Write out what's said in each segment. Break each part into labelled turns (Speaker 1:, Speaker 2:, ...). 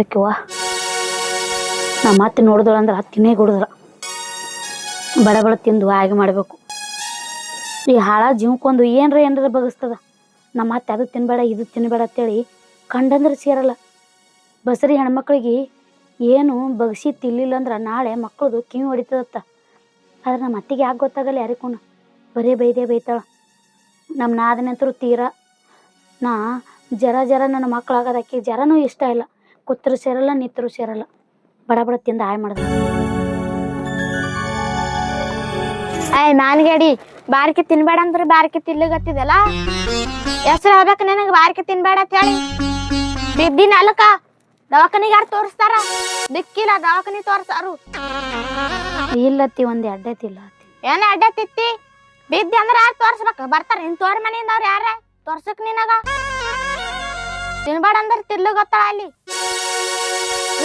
Speaker 1: ಏನು ಮಾಡ್ಬೇಕವ್ವ ನಮ್ಮ ಅತ್ತೆ ನೋಡಿದಳು ಅಂದ್ರೆ ಹತ್ತಿನೇ ಗುಡಿದ್ರ ಬಡ ಬಡ ತಿಂದು ಹಾಗೆ ಮಾಡಬೇಕು. ಈ ಹಾಳ ಜೀವಕ್ಕೊಂದು ಏನರ ಏನರ ಬಗಸ್ತದ. ನಮ್ಮ ಅತ್ತೆ ಅದು ತಿನ್ಬೇಡ, ಇದು ತಿನ್ಬೇಡ ಅಂತೇಳಿ ಕಂಡಂದ್ರೆ ಸೇರಲ್ಲ. ಬಸರಿ ಹೆಣ್ಮಕ್ಳಿಗೆ ಏನು ಬಗ್ಸಿ ತಿನ್ಲಿಲ್ಲ ಅಂದ್ರೆ ನಾಳೆ ಮಕ್ಕಳದು ಕಿವಿ ಹೊಡಿತದತ್ತ. ಆದ್ರೆ ನಮ್ಮ ಅತ್ತಿಗೆ ಯಾಕೆ ಗೊತ್ತಾಗಲ್ಲ ಯಾರಿಗೂ ಬರೀ ಬೈದೇ ಬೈತಾಳ. ನಮ್ಮ ನಾದನಂತರೂ ತೀರಾ. ನಾ ಜರ ಜರ ನನ್ನ ಮಕ್ಕಳಾಗೋದಕ್ಕೆ ಜರನೂ ಇಷ್ಟ ಇಲ್ಲ. ಕೂತರು ಸೇರಲ್ಲ ನಿತ್ರು ಸೇರಲ್ಲ. ಬಡ ಬಡ ತಿಂದು ಹಾಯ್ ಮಾಡ್ದ.
Speaker 2: ಏಯ್ ಮಾನ್ಗೇಡಿ ಬಾರ್ಕಿ ತಿನ್ಬೇಡ ಅಂದ್ರೆ ಬಾರ್ಕಿ ತಿನ್ಲಿಗತ್ತಿದಲ್ಲ? ಹೆಸರು ಹೇಳ್ಬೇಕು ನಿನಗೆ ಬಾರಿಕೆ ತಿನ್ಬೇಡ ಅಂತ ಹೇಳಿ. ಬಿದ್ದಿ ನಾಲ್ಕ ದವಾಖಾನಿಗೆ ಯಾರು ತೋರಿಸ್ತಾರ? ದಿಕ್ಕಿಲ್ಲ ದವಾಖಾನಿ ತೋರ್ಸಾರು.
Speaker 1: ಇಲ್ಲತ್ತಿ ಒಂದು ಅಡ್ಡತಿ ಇಲ್ಲ
Speaker 2: ಏನ ಅಡ್ಡತಿತ್ತಿ? ಬಿದ್ದಿ ಅಂದ್ರೆ ಯಾರು ತೋರಿಸ್ಬೇಕು? ಬರ್ತಾರ ನಿನ್ ತೋರ್ ಮನೆಯಿಂದವ್ರು ಯಾರ? ತೋರ್ಸಕ್ ನಿನಗ? ತಿನ್ಬೇಡ ಅಂದ್ರೆ ತಿನ್ಲಿಗತ್ತಾಳ ಅಲ್ಲಿ.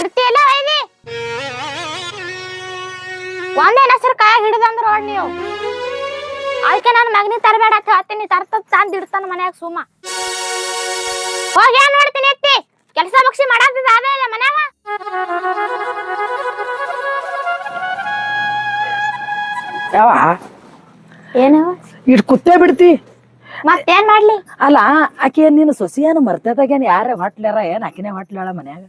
Speaker 2: ಇಡ್ತಿಯಲ್ಲ ಐದಿ ಒಂದೇ ಹೆಸರು ಕೈ ಹಿಡಿದಂದ್ರ ನೋಡ್ ನೀವು. ಅದಕ್ಕೆ ನಾನು ಮಗನಿ ತರಬೇಡ ಅಂತ ಹೇಳ್ತೀನಿ. ತರ್ತದ ಚಂದ ಇಡ್ತಾನ ಮನ್ಯಾಗ ಸುಮ್ಮ ಹೋಗಿ ಏನ್ ಮಾಡ್ತೀನಿ ಎತ್ತಿ? ಕೆಲಸ ಬಗ್ಸಿ ಮಾಡಾತಿದ ಅದೇ ಇಲ್ಲ ಮನ್ಯಾಗ.
Speaker 3: ಯಾವ?
Speaker 1: ಏನು
Speaker 3: ಇಟ್ ಕುತ್ತೇ ಬಿಡ್ತಿ.
Speaker 2: ಮತ್ತೇನ್ ಮಾಡ್ಲಿ?
Speaker 3: ಅಲ್ಲ ಆಕೆ ಏನ್ ನೀನು ಸೊಸಿಯೇನು ಮರ್ತದಾಗೇನ್ ಯಾರ ಹೊಟ್ಲ್ಯಾರ ಏನ್ ಆಕಿನೇ ಹೊಟ್ಲ್ಯಾಳ ಮನ್ಯಾಗ?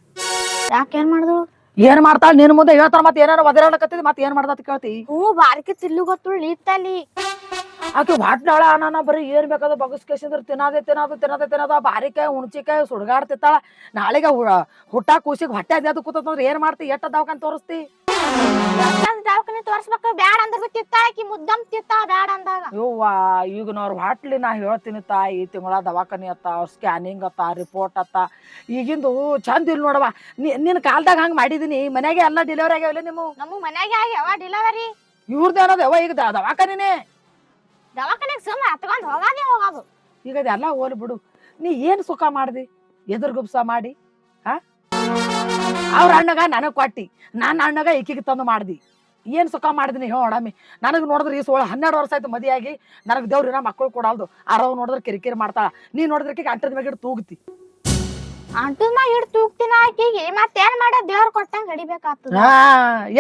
Speaker 2: ಯಾಕೇನ್ ಮಾಡ್ದಳು?
Speaker 3: ಏನ್ ಮಾಡ್ತಾಳ ನಿನ್ ಮುಂದೆ ಹೇಳ್ತಾರ ಮತ್ತೆ ಏನಾರ ಒದರಾಡಕತ್ತಿದ್ ಮತ್ತೆ ಏನ್ ಮಾಡ್ದ ಕೇಳ್ತಿ?
Speaker 2: ಹ್ಞೂ ಬಾರಿಕೆ ತಿಲ್ಲು ಗೊತ್ತು ಇತ್ತಲ್ಲಿ
Speaker 3: ಆಕೆ ಹೊಟ್ಲಾಳ ಅನ್ನ ಬರೀ ಏನ್ ಬೇಕಾದ ಬಗಸ್ಕೇಸಿದ್ರ ತಿನ್ನೋದೇ ತಿನ್ನೋದು ತಿನ್ನೋದೇ ತಿನ್ನೋದು ಬಾರಿಕಾಯಿ ಹುಣ್ಚಿಕಾಯಿ ಸುಡ್ಗಾಡ್ತಿತ್ತಾಳ ನಾಳೆಗ ಹುಟ್ಟ ಕೂಸಿಗೆ ಹೊಟ್ಟೆ ಅದ್ಯಾದು ಕೂತ ಏನ್ ಮಾಡ್ತಿ? ಎಟ್ಟ ದವಾಖಾನೆ ತೋರಿಸ್ತಿ?
Speaker 2: ದವಾಖಾನೆ ತೋರಿಸ್ಬೇಕು ಬ್ಯಾಡ ಅಂದ್ರೆ ತಿತ್ತಾಕಿ ಮುದ್ದಮ್ ತಿತ್ತಾ ಬ್ಯಾಡ ಅಂದಾಗ.
Speaker 3: ಯವ್ವಾ ಈಗ ನೋರ್ ಹಾಟ್ಲಿ ನಾ ಹೇಳ್ತೀನಿ ತಾಯಿ ಈ ತಿಂಗಳ ದವಾಖಾನೆ ಅತ್ತ ಸ್ಕ್ಯಾನಿಂಗ್ ಅತ್ತ ರಿಪೋರ್ಟ್ ಅತ್ತ. ಈಗಿಂದು ಚಂದ ಇಲ್ಲ ನೋಡವ ನಿನ್ನ ಕಾಲ್ದಾಗ ಹಂಗ ಮಾಡಿದೀನಿ ಮನೆಗೆ ಎಲ್ಲ ಡೆಲಿವರಿ ಆಗ್ಯಾವಲ್ಲ ನಿಮ್ಮ
Speaker 2: ನಮ್ಮ ಮನೆಗೆ ಆಗ್ಯಾವ ಡಿಲಿವರಿ
Speaker 3: ಇವ್ರದ್ದು ಅನ್ನೋದು ಯಾವ ಈಗ ದವಾಖಾನೆನೇ ದವಾಖಾನಿನೇ?
Speaker 2: ಸುಮ್ಮನೆ ಸುಮ್ಮ ಹತ್ಕೊಂಡ್ ಹೋಗೋದೇ ಹೋಗೋದು.
Speaker 3: ಈಗ ಅದೆಲ್ಲ ಹೋಲ್ ಬಿಡು. ನೀ ಏನ್ ಸುಖ ಮಾಡ್ದಿ? ಎದುರು ಗುಪ್ಸ ಮಾಡಿ ಹಾ? ಅವ್ರ ಅಣ್ಣಗ ನನಗ್ ಕೊಟ್ಟಿ ನನ್ನ ಅಣ್ಣಗ ಈಕಿಗೆ ತಂದು ಮಾಡ್ದಿ. ಏನ್ ಸುಖ ಮಾಡಿದಿನಿ ಅಡಾಮಿ ನನಗೆ ನೋಡಿದ್ರೆ ಈ ಸೋಳ ಹನ್ನೆರಡು ವರ್ಷ ಆಯ್ತು ಮದಿಯಾಗಿ. ನನಗ್ ಇರೋ ಮಕ್ಕಳು ಕೊಡಲ್ದು. ಅರವ್ ನೋಡಿದ್ರೆ ಕಿರಿಕಿರಿ ಮಾಡ್ತಾಳ. ನೀ ನೋಡಿದ್ರೆ ಅಂಟದ ಮ್ಯಾಗ ತೂಗ್ತಿ.
Speaker 2: ಅಂಟದ ಮ್ಯಾಗ ಹಿಡ್ ತೂಗ್ತಿನ ಆಕಿಗೆ. ಮತ್ತೇನ್ ಮಾಡ ದೇವ್ರ ಕೊಟ್ಟಂಗ್ ಹಿಡಿಬೇಕಾಗ್ತದ.
Speaker 3: ಹಾ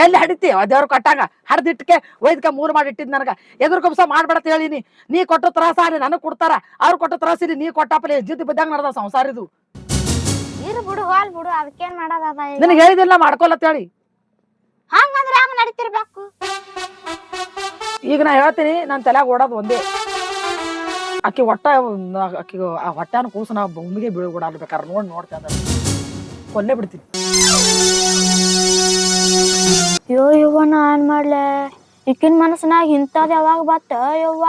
Speaker 3: ಎಲ್ಲಿ ಹಡಿತಿ? ದೇವ್ರ ಕೊಟ್ಟಾಗ ಹಡ್ದಿಟ್ಟಕ್ಕೆ ಒಯ್ದಕ ಮೂರ್ ಮಾಡಿ ಇಟ್ಟಿದ್ ನನಗ. ಎದುರು ಕುಬ್ಸ ಮಾಡ್ಬೇಡ ಹೇಳಿನಿ. ನೀ ಕೊಟ್ಟ ತ್ರಾಸ ಅಲ್ಲಿ ನನಗ್ ಕೊಡ್ತಾರ. ಅವ್ರು ಕೊಟ್ಟ ಇಲ್ಲಿ ನೀ ಕೊಟ್ಟಪ್ಪಲಿ ಜಿದ್ದು ಬಿದ್ದಂಗ ನಡ್ದ ಸಂಸಾರ ಇದು
Speaker 2: ಇರ್ ಬಿಡು ಹೋಲ್ ಬಿಡು. ಅದಕ್ಕೇನ್ ಮಾಡೋದದ
Speaker 3: ನನ್ಗೆ ಹೇಳಿದಿಲ್ಲ ಮಾಡ್ಕೊಲತ್ ಹೇಳಿ.
Speaker 2: ಹಂಗಂದ್ರ ಹಂಗ ನಡೀತಿರ್ಬೇಕು?
Speaker 3: ಈಗ ನಾ ಹೇಳ್ತೀನಿ ನನ್ನ ತಲೆಯಾಗ ಓಡೋದು ಒಂದೇ. ಆಕಿ ಒಟ್ಟ ಆಕಿ ಆ ಹೊಟ್ಟೆನ ಕೂಸು ನಾ ಭೂಮಿಗೆ ಬೀಳು ಓಡಾಡ್ಬೇಕಾರೆ ನೋಡಿ ನೋಡ್ತಾ ಇದ್ದಾರೆ ಕೊಲ್ಲೇ ಬಿಡ್ತೀನಿ.
Speaker 2: ಯೋ ಯವ್ವ ನಾ ಏನ್ ಮಾಡ್ಲೆ. ಈಕಿನ ಮನಸ್ಸಿನಾಗ ಇಂಥದ್ ಯಾವಾಗ ಬತ್ತ ಯವ್ವ?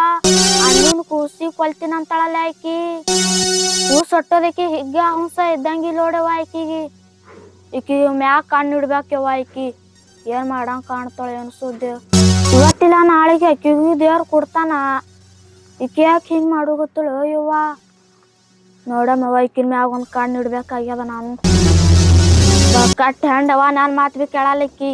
Speaker 2: ಅಣ್ಣನ ಕೂಸಿ ಕೊಲ್ತೀನಿ ಅಂತಾಳಲ್ಲ ಆಕಿ. ಕೂಸ್ ಹೊಟ್ಟೋದಕ್ಕೆ ಹಿಗ್ಗ ಹಂಸ ಇದ್ದಂಗಿಲ್ಲ ನೋಡವ್ವ ಆಕಿಗೆ ಈಕಿ ಮ್ಯಾಗ ಕಣ್ಣು ಇಡ್ಬೇಕು ಯವ್ವ ಆಕಿ ಏನ್ ಮಾಡಂಗ್ ಕಾಣ್ತಾಳೆ ಅನ್ಸುದ್ದೆ. ಇವತ್ತಿಲ್ಲ ನಾಳೆಗೆ ಅಕ್ಕಿಗೂ ದೇವ್ರ ಕೊಡ್ತಾನ. ಈಕೆ ಯಾಕೆ ಹಿಂಗ್ ಮಾಡು ಗೊತ್ತಳು ನೋಡಮ್ಮ ನೋಡಮ್ಮವ್ವ ಈಕಿನ ಮ್ಯಾಗ ಒಂದ್ ಕಣ್ಣು ಇಡ್ಬೇಕಾಗ್ಯದ ನಾನು. ಕಟ್ ಹ್ಯಾಂಡವ ನಾನ್ ಮಾತ್ ಬಿ ಕೇಳಲಿಕ್ಕಿ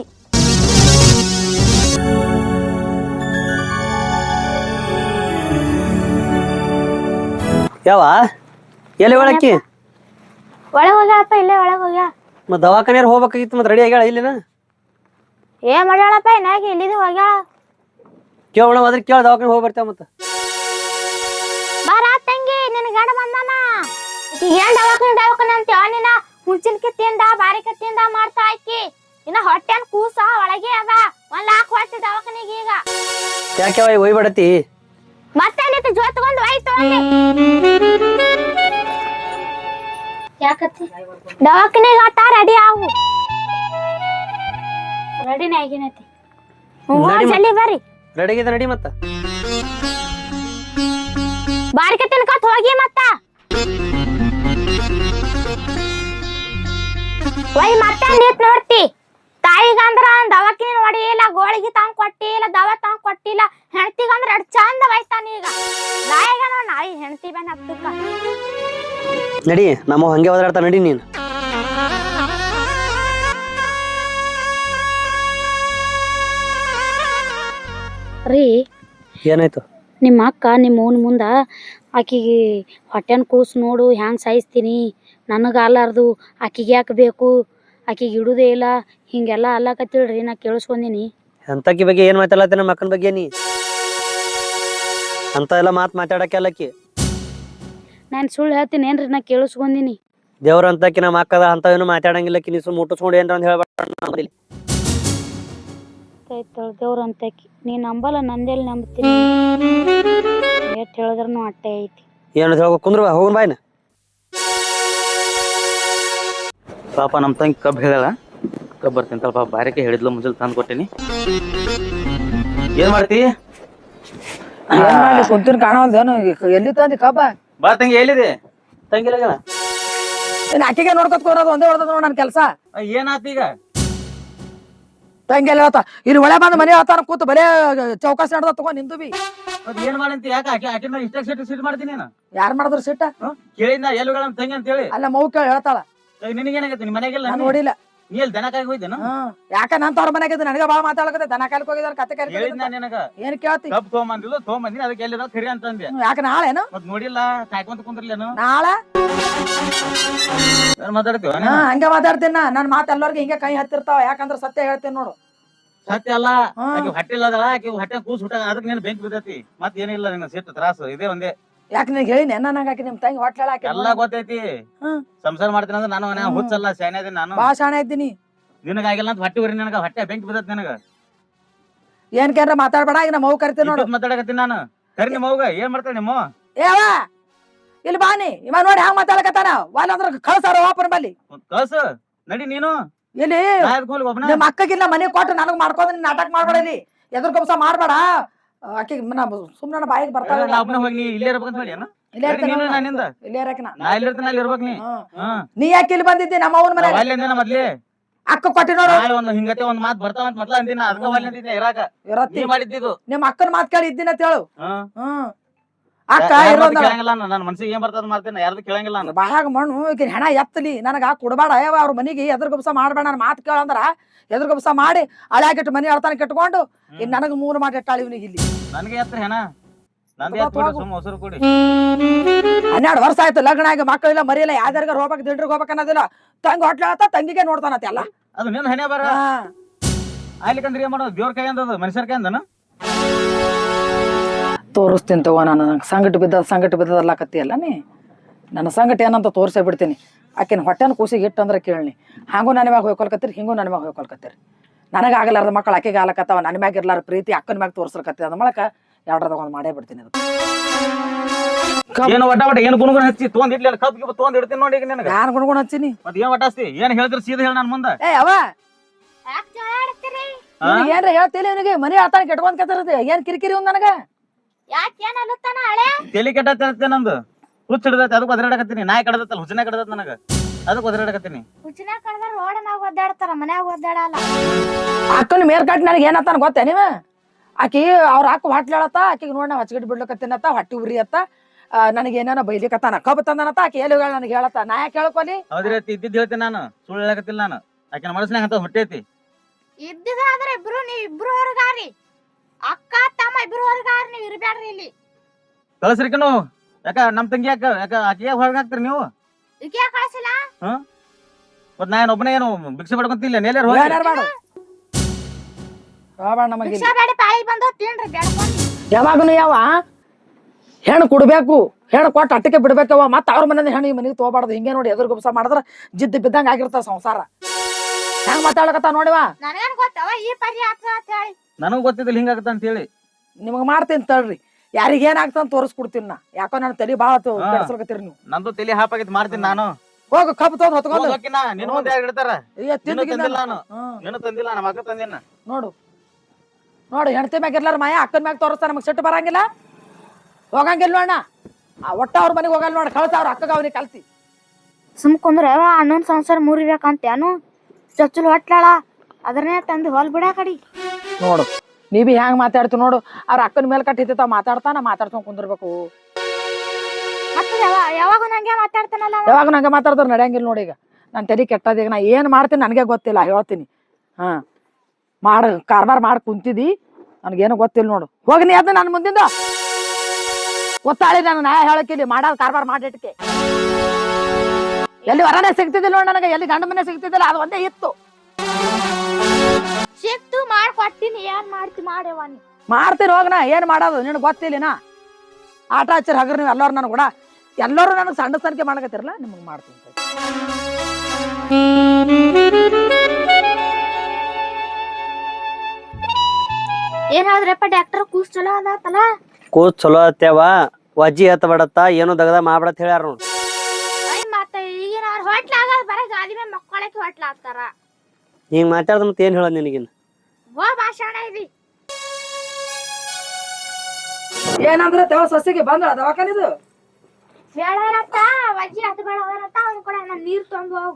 Speaker 4: ಯಾವ ಎಲ್ಲಿ ಒಳಕ್ಕಿ
Speaker 2: ಒಳಗೆ ಹೋಗ್ಯಾಳಪ್ಪ ಇಲ್ಲೇ ಒಳಗೆ ಹೋಗ್ಯಾ.
Speaker 4: ಮತ್ ದವಾಖಾನೆ ಹೋಗ್ಬೇಕಾಗಿತ್ತು ಮತ್ ರೆಡಿ ಆಗ್ಯಾಳ ಇಲ್ಲಿನ?
Speaker 2: ಏ ಮಾಡ್ಯಾಳಪ್ಪ ಇನ್ನಾಗಿ ಇಲ್ಲಿದು ಹೋಗ್ಯಾಳ?
Speaker 4: ಕೇಳೋಣ ಅದ್ರ ಕೇಳ ದವಾಖಾನೆ ಹೋಗಿ ಬರ್ತೇವ ಮತ್ತ.
Speaker 2: ಬಾರ ತಂಗಿ ನಿನ್ ಗಂಡ ಬಂದಾನ? ಈಕಿ ಏನ್ ದವಾಖಾನೆ ದವಾಖಾನೆ ಅಂತ ನೀನ? ಹುಂಚಿನ್ಕಿ ತಿಂದ ಬಾರಿಕೆ ತಿಂದ ಮಾಡ್ತಾ ಆಕಿ ಇನ್ನ ಹೊಟ್ಟೆನ್ ಕೂಸ ಒಳಗೆ ಅದ. ಒಂದ್ ಲಾಕ್ ಹೊಟ್ಟೆ ದವಾಖಾನಿಗೆ ಈಗ.
Speaker 4: ಯಾಕೆ ಒಯ್ಬೇಡತಿ
Speaker 2: ಮತ್ತೆ ನಿಂತ ಜೋತ್ಕೊಂಡು ತಗೊಂಡ್ ಹೋಯ್ತು
Speaker 1: ಯಾಕತ್ತಿ?
Speaker 2: ದವಾಖಾನಿಗೆ ಆತ ರೆಡಿ ಆವು.
Speaker 1: ರೆಡಿನೇ ಆಗಿನೈತಿ
Speaker 4: ನಡಿ
Speaker 2: ಜಲ್ದಿ ಬರ್ರಿ
Speaker 4: ರೆಡಿ ನಡಿ ಮತ್ತ?
Speaker 2: ಬಾರಿಕೆ ತಿನ್ಕತ್ ಹೋಗಿ ಮತ್ತ. ಒಯ್ ಮತ್ತೆ ನೀತ್ ನೋಡ್ತಿ. ತಾಯಿಗಂದ್ರ ದವಾಖಾನೆ ಹೊಡಿಯಿಲ್ಲ ಗೋಳಿಗೆ ತಂಗ್ ಕೊಟ್ಟಿಲ್ಲ ದವ ತಂಗ್ ಕೊಟ್ಟಿಲ್ಲ ಹೆಣ್ತಿಗಂದ್ರ ಎಷ್ಟ್ ಚಂದ ಬೈತಾನ ಈಗ. ನಾಯಿಗ ನಾಯಿ ಹೆಣ್ತಿ ಹತ್ತಕ್ಕ
Speaker 4: ನಡಿ ನಮ್ಮ ಹಂಗೆ ಒದರಾಡ್ತಾ ನಡಿ ನೀನು.
Speaker 1: ರೀ.
Speaker 4: ಏನಾಯ್ತು?
Speaker 1: ನಿಮ್ಮ ಅಕ್ಕ ನಿಮ್ಮ ಅವ್ನ ಮುಂದೆ ಆಕಿಗೆ ಹೊಟ್ಟೆನ ಕೂಸು ನೋಡು ಹ್ಯಾಂಗೆ ಸಾಯಿಸ್ತೀನಿ? ನನಗೆ ಅಲ್ಲಾರ್ದು ಆಕಿಗೆ ಯಾಕೆ ಬೇಕು? ಆಕಿಗೆ ಇಡುದೇ ಇಲ್ಲ. ಹಿಂಗೆಲ್ಲ ಅಲ್ಲಕತ್ತಿಳ್ರಿ ನಾ ಕೇಳಿಸ್ಕೊಂದಿನಿ.
Speaker 4: ಅಂತಕಿ ಬಗ್ಗೆ ಏನು ಮಾತಾಡತ್ತೆ ನಮ್ಮ ಅಕ್ಕನ ಬಗ್ಗೆ ನೀ? ಅಂತ ಎಲ್ಲ ಮಾತು ಮಾತಾಡಕ್ಕೆ ಅಲ್ಲಕ್ಕಿ
Speaker 1: ನಾನು ಸುಳ್ಳು ಹೇಳ್ತೀನಿ ಏನ್ರಿ ನಾ ಕೇಳಿಸ್ಕೊಂದಿನಿ.
Speaker 4: ದೇವ್ರ ಅಂತಕಿ ನಮ್ಮ ಅಕ್ಕದ ಅಂತ ಏನು ಮಾತಾಡಂಗಿಲ್ಲಕ್ಕಿ ನೀ ಸುಮ್ಮ ಮುಟ್ಟಿಸ್ಕೊಂಡು ಏನ್ರ ಅಂತ ಹೇಳ್ಬೇಡ
Speaker 1: ಕೈ ದೇವ್ರ ಅಂತಕಿ. ನೀ ನಂಬಲ್ಲ ನಂದೆಲ್ಲಿ ನಂಬ್ತೀನಿ? ಎಷ್ಟು ಹೇಳಿದ್ರೂ ಅಟ್ಟೆ ಐತಿ.
Speaker 4: ಏನು ಹೇಳ್ಬೇಕು ಕುಂದ್ರ ಹೋಗುನ್ ಬಾಯ್ನ
Speaker 5: ಪಾಪ ನಮ್ಮ ತಂಗಿ ಕಬ್ಬು ಹೇಳಲ್ಲ ಕಬ್ಬು ಬರ್ತೀನಿ ಪಾಪ ಬಾರಿಕೆ ಹೇಳಿದ್ಲು ಮುಂಜಾನೆ ತಂದು ಕೊಟ್ಟೇನಿ. ಏನ್ ಮಾಡ್ತಿ?
Speaker 3: ಕುಂತಿನ ಕಾಣವಲ್ದೇನು ಎಲ್ಲಿ ತಂದಿ ಕಬ್ಬ?
Speaker 5: ಬಾ ತಂಗಿ ಎಲ್ಲಿದೆ? ತಂಗಿ
Speaker 3: ಆಕಿಗೆ ನೋಡ್ಕೊತ ಕೂರೋದು ಒಂದೇ ಹೊಡೆದ ನೋಡ್ ನನ್ನ ಕೆಲಸ.
Speaker 5: ಏನಾತ ಈಗ?
Speaker 3: ತಂಗಿ ಎಲ್ಲ ಹೇಳ್ತಾ ಇಲ್ಲಿ ಒಳೆ ಬಂದ್ ಮನೆ ಹೇಳ್ತಾನ ಕೂತು ಬರೇ ಚೌಕಾಸಿ ನಡೆದ ತಗೊಂಡ್ ನಿಂದು ಬಿ.
Speaker 5: ಮತ್ ಏನ್ ಮಾಡಂತಿ ಯಾಕೆ? ಆಕೆ ಆಕೆ ಮೇಲೆ ಇಷ್ಟ ಸಿಟ್ಟು ಸಿಟ್ಟು ಮಾಡ್ತೀನಿ ನಾನು.
Speaker 3: ಯಾರ್ ಮಾಡಿದ್ರು ಸಿಟ್ಟ?
Speaker 5: ಕೇಳಿದ್ನ ಎಲ್ಲಿ ತಂಗಿ ಅಂತ ಹೇಳಿ
Speaker 3: ಅಲ್ಲ ಮೌಕ ಹೇಳ್ತಾಳ.
Speaker 5: ನಿನಗೇನಾಗತ್ತೆ? ನಿಮ್ಮ ಮನೆಗೆಲ್ಲ
Speaker 3: ನಾನ್? ನೋಡಿಲ್ಲ.
Speaker 5: ನೀ ಎಲ್ಲಿ ದನ ಕಾಯಿ ಹೋಯ್ತೇನು
Speaker 3: ಹ್ಮ್. ಯಾಕ ನಾನ್ ಅವ್ರ ಮನೆಗೆ ನನಗ ಬಾಳ ಮಾತಾಡಕತ್ತೆ ದನ ಕಾಲಕ್ಕೆ ಹೋಗಿದಾರ ಕತೆ
Speaker 5: ಕರಿ
Speaker 3: ಹೇಳಿದ್ ನಾ
Speaker 5: ನಿನಗ.
Speaker 3: ಏನ್ ಕೇಳ್ತಿ?
Speaker 5: ಕಬ್ಬು ತೊಗೊಂಬಂದಿಲ್ಲ ತೊಗೊಂಬಂದಿನಿ ಅದಕ್ಕೆ ಎಲ್ಲಿರೋ ಕರಿ ಅಂತಂದೆ
Speaker 3: ಹ್ಮ್, ಯಾಕ ನಾಳೆನು
Speaker 5: ಮತ್ ನೋಡಿಲ್ಲ ಕಾಯ್ಕೊಂತ ಕುಂದ್ರಲೇನು
Speaker 3: ನಾಳೆ?
Speaker 5: ನಾನು ಮಾತಾಡ್ತೀವ
Speaker 3: ಹಾ ಹಂಗ ಮಾತಾಡ್ತೀನಿ ನಾ. ನನ್ ಮಾತು ಎಲ್ಲರಿಗೂ ಹಿಂಗ ಕೈ ಹತ್ತಿರ್ತಾವ. ಯಾಕಂದ್ರ ಸತ್ಯ ಹೇಳ್ತೀನಿ ನೋಡು.
Speaker 5: ಸತ್ಯ ಅಲ್ಲ.
Speaker 3: ಹಾ.
Speaker 5: ಆಕೆ ಹೊಟ್ಟೆ ಇಲ್ಲದಲ್ಲ ಆಕೆ ಹೊಟ್ಟೆ ಕೂಸ್ ಹುಟ್ಟ ಅದಕ್ಕೆ ನೀನು ಬೆಂಕಿ ಬಿದ್ದೈತಿ. ಮತ್ ಏನಿಲ್ಲ ನಿನ್ನ ಸಿಟ್ಟು ತ್ರಾಸು. ಇದೇ ಒಂದೇ.
Speaker 3: ಯಾಕೆ ನಿನಗೆ ಹೇಳಿ ನನಗೆ ಹಾಕಿ ನಿಮ್ ತಂಗಿ ಹೊಟ್ಲ
Speaker 5: ಎಲ್ಲಾ ಗೊತ್ತೈತಿ.
Speaker 3: ಹ್ಮ್.
Speaker 5: ಸಂಸಾರ ಮಾಡ್ತೀನಿ ಅಂದ್ರೆ ನಾನು
Speaker 3: ಹ್ಮ್.
Speaker 5: ಹುಚ್ಚಲ್ಲ ಶಾನೆ ಇದ್ದೀನಿ ನಾನು.
Speaker 3: ಬಾ ಶಾಣೆ ಇದ್ದೀನಿ.
Speaker 5: ನಿನಗಾಗಿಲ್ಲ ಅಂತ ಹೊಟ್ಟೆ ಉರಿ ನನಗ ಹೊಟ್ಟೆ ಬೆಂಕಿ ಬಿದ್ದ ನನಗ.
Speaker 3: ಏನ್ ಕೇಂದ್ರ ಮಾತಾಡ್ಬೇಡ ಈಗ ನಮ್ಮ ಮಗು ಕರಿತೀನಿ ನೋಡು.
Speaker 5: ಇಷ್ಟೊತ್ತು ಮಾತಾಡಕತ್ತೀನಿ ನಾನು. ಕರಿ ನಿಮ್ಮ ಅವ್ಗ ಏನ್ ಮಾಡ್ತಾಳೆ ನಿಮ್ಮ
Speaker 3: ಏವ ಇಲ್ಲಿ ಬಾನಿ ಇವ ನೋಡಿ ಹ್ಯಾಂಗ ಮಾತಾಡಕತ್ತಾನ ವಾಲ್ ಅಂದ್ರ ಕಳ್ಸಾರ ಓಪನ್ ಬಲ್ಲಿ.
Speaker 5: ಕಳ್ಸ. ನಡಿ ನೀನು.
Speaker 3: ಇಲ್ಲಿ
Speaker 5: ನಾ ಎದ್ಕ್ ಹೋಗ್ಲಿ ಒಬ್ನ.
Speaker 3: ನಿಮ್ಮ ಅಕ್ಕಗಿಲ್ಲ ಮನೆ ಕೊಟ್ಟು ನನಗ್ ಮಾಡ್ಕೊಂಡ್ ನೀನ್ ನಾಟಕ ಮಾಡ್ಬೇಡ ಇಲ್ಲಿ. ಎದ್ರ ಕಬ್ಸ ಮಾಡ್ಬೇಡ. ಆಕಿ ಸುಮ್ನ ಸುಮ್ಮನೆ ಬಾಯಿಗೆ ಬರ್ತಾನೆ
Speaker 5: ನಾ ಒಬ್ಬನೇ ಹೋಗಿ ನೀ ಇಲ್ಲೇ ಇರ್ಬೇಕಂತ ಹೇಳಿ ಏನು?
Speaker 3: ಇಲ್ಲೇ
Speaker 5: ಇರ್ತೀನಿ ನೀನು
Speaker 3: ಇರ್ತೀನಿ
Speaker 5: ನಾನಿಂದ
Speaker 3: ಇಲ್ಲೇ
Speaker 5: ನಾ. ಇಲ್ಲಿ ಇರ್ತೀನಿ ಅಲ್ಲಿ ಇರ್ಬೇಕು ನೀ. ಹಾ.
Speaker 3: ನೀ ಯಾಕೆ ಇಲ್ಲಿ ಬಂದಿದ್ದಿ? ನಮ್ಮ ಅವನ ಮನೆ
Speaker 5: ಅಲ್ಲಿ ಅಂದಿನ ಮೊದ್ಲೇ.
Speaker 3: ಅಕ್ಕ ಕೊಟ್ಟಿ ನೋಡು.
Speaker 5: ನಾಳೆ ಒಂದು ಹಿಂಗತೆ ಒಂದ್ ಮಾತು ಬರ್ತಾವ ಅಂತ ಮೊದ್ಲ ಅಂದಿನ ಅದಕ್ಕೆ ಅಲ್ಲಿ ಅಂದಿದ್ದೆ ಇರಾಕ.
Speaker 3: ಇರತ್ತಿ.
Speaker 5: ನೀ ಮಾಡಿದ್ದಿದ್ದು
Speaker 3: ನಿಮ್ಮ ಅಕ್ಕನ ಮಾತು ಕೇಳಿ ಇದ್ದಿನ ಅಂತ ಹೇಳು.
Speaker 5: ಹಾ.
Speaker 3: ಹ್ಮ್. ಅಕ್ಕ ಇರೋದ
Speaker 5: ಕೇಳಂಗಿಲ್ಲ ನಾನು ನನ್ನ ಮನ್ಸಿಗೆ ಏನ್ ಬರ್ತದ ಮಾಡ್ತೇನೆ ಯಾರ್ದು ಕೇಳಂಗಿಲ್ಲ ನಾನು
Speaker 3: ಬಾಯಾಗ ಮಣ್ಣು ಈಕಿನ ಹೆಣ ಎತ್ತಲಿ. ನನಗ ಕೊಡಬೇಡ. ಯಾವ ಅವ್ರ ಮನಿಗೆ ಎದ್ರ ಗುಬ್ಸ ಮಾಡಬೇಡ. ನನ್ನ ಮಾತು ಕೇಳಂದ್ರ ಎದ್ರ ಗುಬ್ಸ ಮಾಡಿ ಹಳ್ಯಾಗಿಟ್ಟು ಮನಿ ಅಳ್ತಾನ ಕೆಟ್ಕೊಂಡು ಇನ್ ನನಗ ಮೂರು ಮಾಡಿ ಇಟ್ಟಾಳ ಇವನಿಗೆ ಇಲ್ಲಿ.
Speaker 5: ನನಗೆ ಎತ್ತರ ಹೆಣ.
Speaker 3: ಹನ್ನೆರಡು ವರ್ಷ ಆಯ್ತು ಲಗ್ನ ಆಗಿ ಮಕ್ಕಳಿಲ್ಲ ಮರಿಯಿಲ್ಲ ಯಾವ್ದಾರ ಹೋಗ್ಬೇಕು ದಿಡ್ರಿಗೆ ಹೋಗ್ಬೇಕು ಅನ್ನೋದಿಲ್ಲ. ತಂಗ ಹೊಟ್ಲ ಆತ ತಂಗಿಗೆ ನೋಡ್ತಾನತ್ತೆ ಎಲ್ಲ.
Speaker 5: ಅದು ನಿನ್ನ ಹಣೆ ಬರ. ಆಗ್ಲಿಕ್ಕಂದ್ರೆ ಏನ್ ಮಾಡೋದು? ದೇವ್ರ ಕೈ ಅಂದದ ಮನುಷ್ಯರ ಕೈ ಅಂದನ
Speaker 3: ತೋರಿಸ್ತೀನಿ ತಗೋ ನಾನು. ಸಂಗಟ ಬಿದ್ದ ಸಂಗಟ ಬಿದ್ದದ ಅಲ್ಲ ನೀ? ನನ್ನ ಸಂಗಟ ಏನಂತ ತೋರಿಸೇ ಬಿಡ್ತೀನಿ. ಆಕೆನ ಹೊಟ್ಟೆನ ಕೂಸಿಗೆ ಇಟ್ಟು ಅಂದ್ರೆ ಕೇಳಿ ಹಾಗೂ ನನ್ನ ಮ್ಯಾಗ ಹೋಯ್ಕೊಳ್ಕತ್ತೀರಿ ಹಿಂಗೂ ನನ್ನ ಮ್ಯಾಗ ಹೋಯ್ಕೊಳ್ಕತ್ತೀರಿ. ನನಗೆ ಆಗಲಾರ್ದ ಮಕ್ಕಳು ಆಕೆಗೆ ಆಗ್ಲಕತ್ತಾವ ನನ್ನ ಮ್ಯಾಗ ಇರ್ಲಾರ ಪ್ರೀತಿ ಅಕ್ಕನ ಮ್ಯಾಗ ತೋರ್ಸಲಕತ್ತಿ ಅದ ಮೂಲಕ ಎರಡ್ರದ ಒಂದು ಮಾಡೇ ಬಿಡ್ತೀನಿ ಅದು
Speaker 5: ಏನು ಒಡ್ಡ ಒಡ್ಡ ಏನು ಗುಣಗುಣ ಹಚ್ಚಿ ತೊಗೊಂಡ್ ಇಡ್ಲಿ ಕಬ್ಬು ಗಿಬ್ ತೊಗೊಂಡ್ ಇಡ್ತೀನಿ ನೋಡಿ ಈಗ ನಿನಗೆ.
Speaker 3: ಯಾರು ಗುಣಗುಣ ಹಚ್ಚಿನಿ
Speaker 5: ಮತ್ತೆ ಏನು ಒಟ್ಟಾಸ್ತಿ ಏನು ಹೇಳಿದ್ರೆ ಸೀದಾ ಹೇಳ ನನ್ ಮುಂದೆ.
Speaker 3: ಏ ಅವ ಏನ್ರ ಹೇಳ್ತಿಲ್ಲ ಇವನಿಗೆ? ಮನಿ ಆತಾನ ಕೆಟ್ಕೊಂಡ್ ಕತ್ತಿರತ್ತೆ ಏನ್ ಕಿರಿಕಿರಿ ಒಂದ್ ನನಗ?
Speaker 2: ಯಾಕೆ ಏನ್ ಅಲ್ಲತ್ತಾನ ಹಳೆ?
Speaker 5: ತಲಿ ಕೆಟ್ಟ ನಂದು. ಹುಚ್ಚ ಹಿಡ್ದೈತಿ ಅದಕ್ಕೆ ಒದರಾಡಕತ್ತೀನಿ. ನಾಯಿ ಕಡದತ್ತಲ್ಲ ಹುಚ್ಚನ ಕಡದತ್ ನನಗ. ಅದಕ್ಕೆ ಒದರಾಡಕತ್ತೀನಿ.
Speaker 2: ಹುಚ್ಚಿನ ಕಡದ ರೋಡ್ ಮ್ಯಾಗ ಒದ್ದಾಡ್ತಾರ ಮನ್ಯಾಗ ಒದ್ದಾಡಲ್ಲ.
Speaker 3: ಅಕ್ಕನ ಮೇರ್ ಕಟ್ ನನಗೆ ಏನತ್ತಾನ ಗೊತ್ತೇ ನೀವ? ಆಕಿ ಅವ್ರ ಹಾಕ ಹೊಟ್ಲಾಳತ್ತ ಆಕಿಗೆ ನೋಡಿ ನಾ ಹಚ್ಗಿಟ್ಟು ಬಿಡ್ಲಕತ್ತೀನತ್ತ ಹೊಟ್ಟಿ ಉರಿ ಅತ್ತ. ನನಗೆ ಏನೇನೋ ಬೈಲಿಕತ್ತಾನ ಕಬ್ಬು ತಂದನತ್ತ ಆಕಿ ಎಲ್ಲಿ ನನಗೆ ಹೇಳತ್ತ. ನಾ ಯಾಕೆ ಹೇಳ್ಕೊಲಿ
Speaker 5: ಹೌದ್ರಿ ಅತ್ತಿ ಇದ್ದಿದ್ದು ಹೇಳ್ತೀನಿ ನಾನು. ಸುಳ್ಳು ಹೇಳಕತ್ತಿಲ್ಲ ನಾನು. ಆಕಿನ ಮನಸ್ಸಿನಾಗ ಅಂತ ಹೊಟ್ಟೈತಿ
Speaker 2: ಇದ್ದಿದ್ರೆ ಇಬ್ರು ನೀವ್ ಇಬ್ರು ಹೊರಗಾರಿ ಅಕ್ಕ ತಮ್ಮ ಇಬ್ರು ಹೊರಗಾರ ನೀವು ಇರಬೇಡ್ರಿ ಇಲ್ಲಿ.
Speaker 5: ಕಳ್ಸ್ರಿಕನು ಯಾಕ ನಮ್ ತಂಗಿ ಯಾಕ ಯಾಕ ಆಕೆ ಹೊರಗೆ ಹಾಕ್ತೀರಿ ನೀವು?
Speaker 2: ಈಕೆ ಕಳ್ಸಿಲ್ಲ?
Speaker 5: ಮತ್ ನಾನು ಒಬ್ಬನೇ ಏನು ಭಿಕ್ಷೆ ಪಡ್ಕೊಂತಿಲ್ಲ ನೇಲೇರ್ ಹೋಗಿ?
Speaker 3: ಯಾರು ಮಾಡು. ಯಾವಾಗ ನಮಗೆ
Speaker 2: ಭಿಕ್ಷಾ ಬೇಡ ಪಾಳಿ ಬಂದು ತಿನ್ರಿ ಬೇಡ್ಕೊಂಡು.
Speaker 3: ಯಾವಾಗನು ಯಾವ? ಹೆಣ್ಣು ಕೊಡ್ಬೇಕು ಹೆಣ್ಣು ಕೊಟ್ಟು ಅಟ್ಟಕ್ಕೆ ಬಿಡ್ಬೇಕವ ಮತ್ತೆ ಅವ್ರ ಮನೆಯಿಂದ ಹೆಣ್ಣು ಈ ಮನೆಗೆ ತಗೋಬಾರ್ದು. ಹಿಂಗೆ ನೋಡಿ ಎದುರು ಗುಪ್ಸ ಮಾಡಿದ್ರ ಜಿದ್ದು ಬಿದ್ದಂಗ ಆಗಿರ್ತಾವ ಸಂಸಾರ. ಹೆಂಗ್ ಮಾತಾಡಕತ್ತ ನೋಡಿವಾ
Speaker 2: ನನಗೇನ್ ಗೊತ್ತವ ಈ ಪರಿ ಆತ ಅಂತ ಹೇಳಿ.
Speaker 5: ನನಗೂ ಗೊತ್ತಿದ್ದಿಲ್ಲ ಹಿಂಗಾಗತ್ತ ಅಂತ ಹೇಳಿ
Speaker 3: ನಿಮಗೆ ಮಾಡ್ತೀನಿ ತಳ್ರಿ ಯಾರಿಗೆ ಆಗ್ತ ಅಂತ ತೋರಿಸ್ಕೊಡ್ತೀನಿ ನಾ. ಯಾಕೋ ನನ್ನ ತಲೆ ಭಾಳ
Speaker 5: ಹಾ.
Speaker 3: ನೀ ನೀವು.
Speaker 5: ನಂದು ತಲೆ ಹಾಪಾಗಿತ್ತು ಮಾಡ್ತೀನಿ ನಾನು.
Speaker 3: ಹೋಗ ಕಬ್ಬು ತಗೊಂಡ್ ಹೊತ್ಕೊಂಡು
Speaker 5: ಮುಂದೆ ಯಾರು ಇಡ್ತಾರ
Speaker 3: ಅಯ್ಯ,
Speaker 5: ನೀನು
Speaker 3: ತಿಂದ್ಗಿಂದ
Speaker 5: ತಂದಿಲ್ಲ ನಾನು.
Speaker 3: ಹ್ಮ್.
Speaker 5: ನೀನು ತಂದಿಲ್ಲ ನಮ್ಮ ಅಕ್ಕ ತಂದಿನ.
Speaker 3: ನೋಡು. ನೋಡು ಹೆಣ್ತಿ ಮ್ಯಾಗ ಇರ್ಲಾರ ಮಾಯ ಅಕ್ಕನ ಮ್ಯಾಗ ತೋರಿಸ್ತಾರ ನಮಗೆ ಸೆಟ್ ಬರಂಗಿಲ್ಲ. ಹೋಗಂಗಿಲ್ಲ ಅಣ್ಣ ಆ ಒಟ್ಟ ಅವ್ರ ಮನೆಗೆ ಹೋಗಲ್ಲ ನೋಡಿ ಕಳ್ಸ ಅವ್ರ ಅಕ್ಕಗ ಅವನಿಗೆ ಕಲ್ತಿ.
Speaker 2: ಸುಮ್ ಅಣ್ಣನ ಸಂಸಾರ ಸಂಸಾರ ಮುರಿಬೇಕಂತೇನು ಚಚ್ಚಲ್ ಹೊಟ್ಲಾಳ ಅದನ್ನೇ ತಂದು ಹೊಲ್ ಬಿಡ ಕಡಿ.
Speaker 3: ನೋಡು. ನೀ ಬಿ ಹ್ಯಾಂಗ ಮಾತಾಡ್ತಿ ನೋಡು. ಅವ್ರ ಅಕ್ಕನ ಮೇಲೆ ಕಟ್ಟಿತ್ತ ಮಾತಾಡ್ತಾನ ಮಾತಾಡ್ಕೊಂಡ್ ಕುಂದಿರ್ಬೇಕು.
Speaker 2: ಮತ್ತೆ ಯಾವಾಗ ನಂಗೆ ಮಾತಾಡ್ತಾನಲ್ಲ?
Speaker 3: ಯಾವಾಗ ನಂಗೆ ಮಾತಾಡ್ತಾರೆ ನಡೆಯಂಗಿಲ್ಲ ನೋಡಿ ಈಗ. ನಾನು ತಲೆ ಕೆಟ್ಟದ ಈಗ. ನಾ ಏನು ಮಾಡ್ತೀನಿ ನನಗೆ ಗೊತ್ತಿಲ್ಲ ಹೇಳ್ತೀನಿ. ಹಾ. ಮಾಡು ಕಾರ್ಬಾರ್ ಮಾಡಿ ಕುಂತಿದ್ದಿ ನನಗೇನು ಗೊತ್ತಿಲ್ಲ ನೋಡು. ಹೋಗಿ ನೀ ಅದ ನನ್ನ ಮುಂದಿಂದ. ಗೊತ್ತಾಳಿ ನಾನು ನಾ ಹೇಳಕ್ಕಿಲ್ಲಿ ಮಾಡೋದು ಕಾರ್ಬಾರ್ ಮಾಡಿಟ್ಕೆ ಎಲ್ಲಿ ಹೊರನೆ ಸಿಗ್ತಿದ್ದಿಲ್ಲ ನೋಡಿ ನನಗೆ. ಎಲ್ಲಿ ಗಂಡ ಮನೆ ಸಿಗ್ತಿದ್ದಿಲ್ಲ ಅದು ಒಂದೇ ಇತ್ತು.
Speaker 2: ಮಾಡ್ಕೊಟ್ಟಿನಿ ಏನ್ ಮಾಡ್ತಿ ಮಾಡ್ಯವ ನೀ.
Speaker 3: ಮಾಡ್ತೀನಿ ಹೋಗ್ನ ಏನ್ ಮಾಡೋದು ನಿನ್ ಗೊತ್ತಿಲ್ಲಿನ ಆಟ ಹಚ್ಚಿರ ಹಗರ್ ನೀವು ಎಲ್ಲರೂ ನನಗೆ ಕೂಡ. ಎಲ್ಲರೂ ನನಗೆ ಸಣ್ಣ ಸಣ್ಣಿಕೆ ಮಾಡಕತ್ತಿರಲ್ಲ ನಿಮಗೆ ಮಾಡ್ತೀನಿ ತಡಿ.
Speaker 2: ಏನಾದ್ರಪ್ಪ ಡಾಕ್ಟರ್ ಕೂಸ್ ಚಲೋ ಅದಾತಲ್ಲ?
Speaker 4: ಕೂತ್ ಚಲೋ ಅತ್ಯಾವ ವಜ್ಜಿ ಎತ್ತ ಬಿಡತ್ತ ಏನೋ ದಗದ ಮಾಡ್ಬಿಡತ್ ಹೇಳ್ಯಾರ ನೋಡ್.
Speaker 2: ಮತ್ತ ಈಗಿನ ಹೊಟ್ಲಾಗ ಬರ ಗಾದಿ ಮೇಲೆ ಮಕ್ಕಳಕ್ಕೆ ಹೊಟ್ಲಾಗ್ತಾರ.
Speaker 4: ಹಿಂಗ್ ಮಾತಾಡ್ದ ಮತ್ತೆ ಏನ್ ಹೇಳೋದ್ ನಿನಗಿನ್
Speaker 2: ಹೋ ಭಾಷಣ ಇದಿ.
Speaker 3: ಏನಂದ್ರೆ ದೇವ ಸಸಿಗೆ ಬಂದಳ ದವಾಖಾನಿದು?
Speaker 2: ಬೇಡಾರತ್ತ ಅಜ್ಜಿ ಹತ್ತು ಬೇಡ ಹೋಗ್ಯಾರತ್ತ ಅವ್ನ ಕೂಡ ನಾನು ನೀರ್ ತೊಗೊಂಡು ಹೋಗು.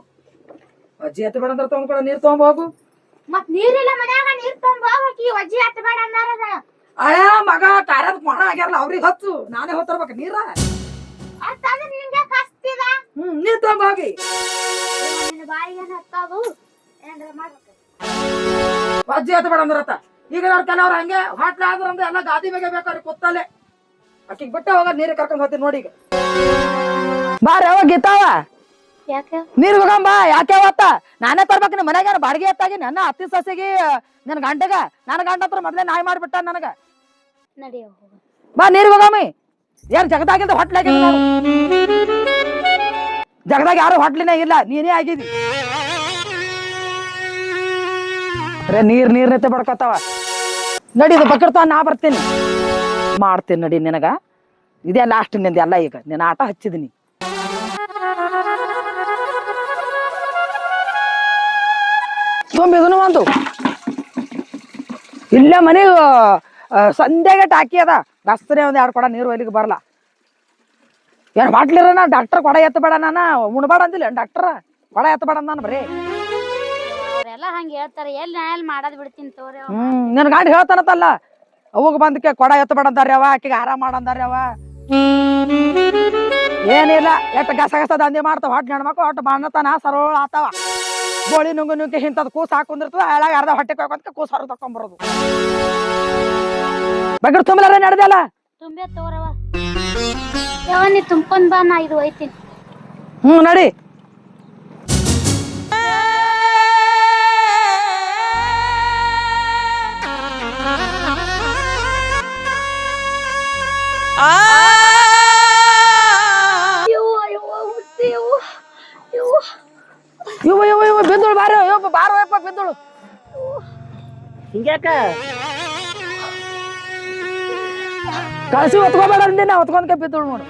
Speaker 3: ಅಜ್ಜಿ ಹತ್ತು ಬೇಡ ಅಂದ್ರೆ ತೊಗೊಂಡ್ಕೊಡ ನೀರು ತೊಗೊಂಡ್ ಹೋಗು.
Speaker 2: ಮತ್ ನೀರಿಲ್ಲ ಮನ್ಯಾಗ ನೀರು ತೊಗೊಂಡು ಹೋಗ್ಬೇಕಿ ಅಜ್ಜಿ ಹತ್ತು ಬೇಡ ಅಂದಾರದ
Speaker 3: ಅಯ್ಯ ಮಗ ಕಾರ್ಯದ ಕೊಣ ಆಗ್ಯಾರಲ್ಲ ಅವ್ರಿಗೆ ಹತ್ತು ನಾನೇ ಹೊತ್ತರ್ಬೇಕು ನೀರ?
Speaker 2: ಅಂತಂದ್ರೆ ನಿಂಗೆ ಕಸ್ತಿದ.
Speaker 3: ಹ್ಮ್ ನೀರ್ ತೊಗೊಂಡ್ ಹೋಗಿ.
Speaker 2: ನಿನ್ನ ಬಾಯಿಗೆ ಹತ್ತದು ಏನ್ರ ಮಾಡ್ಬೇಕು
Speaker 3: ಅಜ್ಜಿ ಎತ್ತ ಬೇಡ ಅಂದ್ರತ್ತ. ಈಗ ಅವ್ರ ಕೆಲವ್ರು ಹಂಗೆ ಹಾಟ್ಲ ಆದ್ರಂದ್ರೆ ಎಲ್ಲ ಗಾದಿ ಬೇಗ ಬೇಕಾದ್ರೆ ಕೂತಲ್ಲೇ ಅಕ್ಕಿಗೆ ಬಿಟ್ಟೆ ಹೋಗ ನೀರಿಗೆ ಕರ್ಕೊಂಡ್ ಹೋಗ್ತೀನಿ ನೋಡಿ ಈಗ. ಬಾರ ಯಾವಾಗ ಗೀತಾವ.
Speaker 2: ಯಾಕೆ?
Speaker 3: ನೀರ್ ಹೋಗಂಬ ಯಾಕೆ ಅವತ್ತ? ನಾನೇ ತರ್ಬೇಕು ನಿಮ್ಮ ಮನೆಗೆ ಬಾಡಿಗೆ ಎತ್ತಾಗಿ ನನ್ನ ಅತ್ತಿ ಸಸಿಗೆ ನನ್ನ ಗಂಡಗ? ನನ್ನ ಗಂಡ ಹತ್ರ ಮೊದ್ಲೇ ನಾಯಿ ಮಾಡ್ಬಿಟ್ಟ ನನಗ. ಬಾ ನೀರ್ ಹೋಗಮ್ಮಿ ಏನ್ ಜಗದಾಗಿಂದ ಹೊಟ್ಲಾಗ ಜಗದಾಗ ಯಾರು ಹೊಟ್ಲಿನ ಇಲ್ಲ. ನೀನೇ ಆಗಿದಿ. ಅರೆ, ನೀರ್ ನೀರ್ ನೆತ್ತ ಬಡ್ಕೊತಾವ. ನಡಿ ಇದು ತಗೊಂಡ್ ನಾ ಬರ್ತೀನಿ. ಮಾಡ್ತೀನಿ ನಡಿ ನಿನಗ. ಇದೇ ಲಾಸ್ಟ್ನಿಂದ ಎಲ್ಲ ಈಗ. ನಿನ್ನ ಆಟ ಹಚ್ಚಿದೀನಿ. ತುಂಬಿದನು ಒಂದು. ಇಲ್ಲ ಮನೆಗೆ ಸಂಧ್ಯಾಗೆ ಟಾಕಿ ಅದ. ಗಸ್ತನೇ ಒಂದ್ ಎರಡು ಕೊಡ, ನೀರು ಒಯ್ಲಿಕ್ಕೆ ಬರಲ್ಲ ಏನ್ ಮಾಡ್ಲಿರ ಡಾಕ್ಟರ್ ಕೊಡ ಎತ್ತಬೇಡ ನಾನು. ಉಣ್ಬೇಡ ಅಂದಿಲ್ಲ ಡಾಕ್ಟರ್ ಕೊಡ ಎತ್ತಬೇಡ ನಾನು ಬರೀ.
Speaker 2: ಅವ್ರೆಲ್ಲ ಹಂಗ ಹೇಳ್ತಾರ ಎಲ್ಲಿ ನಾ ಎಲ್ಲಿ ಮಾಡೋದ್ ಬಿಡ್ತೀನಿ ತೋರಿ.
Speaker 3: ಹ್ಮ್ ನಿನ್ ಗಂಡ ಹೇಳ್ತಾನತ್ತಲ್ಲ ಅವಾಗ ಬಂದಕ್ಕೆ ಕೊಡ ಎತ್ತ ಅಂದಾರ ಅವ ಆಕಿಗೆ ಆರಾಮ ಮಾಡಂದಾರ ಅವ ಏನಿಲ್ಲ ಎಟ್ಟ ಗಸ ಗಸ ದಂಧೆ ಮಾಡ್ತಾವ ಹೊಟ್ಟೆ ಹೆಣ್ಮಕ್ಳು ಹೊಟ್ಟೆ ಬಾಣತನ ಸರಳ ಆತಾವ. ಗೋಳಿ ನುಂಗು ನುಂಗಿ ಇಂಥದ್ ಕೂಸ್ ಹಾಕೊಂಡಿರ್ತದ ಹಳಾಗ ಅರ್ಧ ಹೊಟ್ಟೆ ಕೊಯ್ಕೊಂತ ಕೂಸ್ ಹೊರ ತಕೊಂಬರೋದು ಬಗ್ಗೆ ತುಂಬಲಾರ ನಡೆದಲ್ಲ?
Speaker 2: ತುಂಬೆ ತೋರವ ಯಾವ ನೀ ತುಂಬ್ಕೊಂಡ್ ಬಾ ನಾ ಇದು ಒಯ್ತೀನಿ.
Speaker 3: ಹ್ಮ್ ನಡಿ. ಇವ ಇವ ಇವ ಬಿದ್ದಳು ಬಾರೋ ಇವ ಬಾರೋ ಯಪ್ಪ ಬಿದ್ದಳು
Speaker 4: ಹಿಂಗ್ಯಾಕ?
Speaker 3: ಕಳ್ಸಿ ಹೊತ್ಕೋಬೇಡ ಅಂದಿ ನಾ ಹೊತ್ಕೊಂಡ್ಕೆ ಬಿದ್ದಳು ನೋಡು.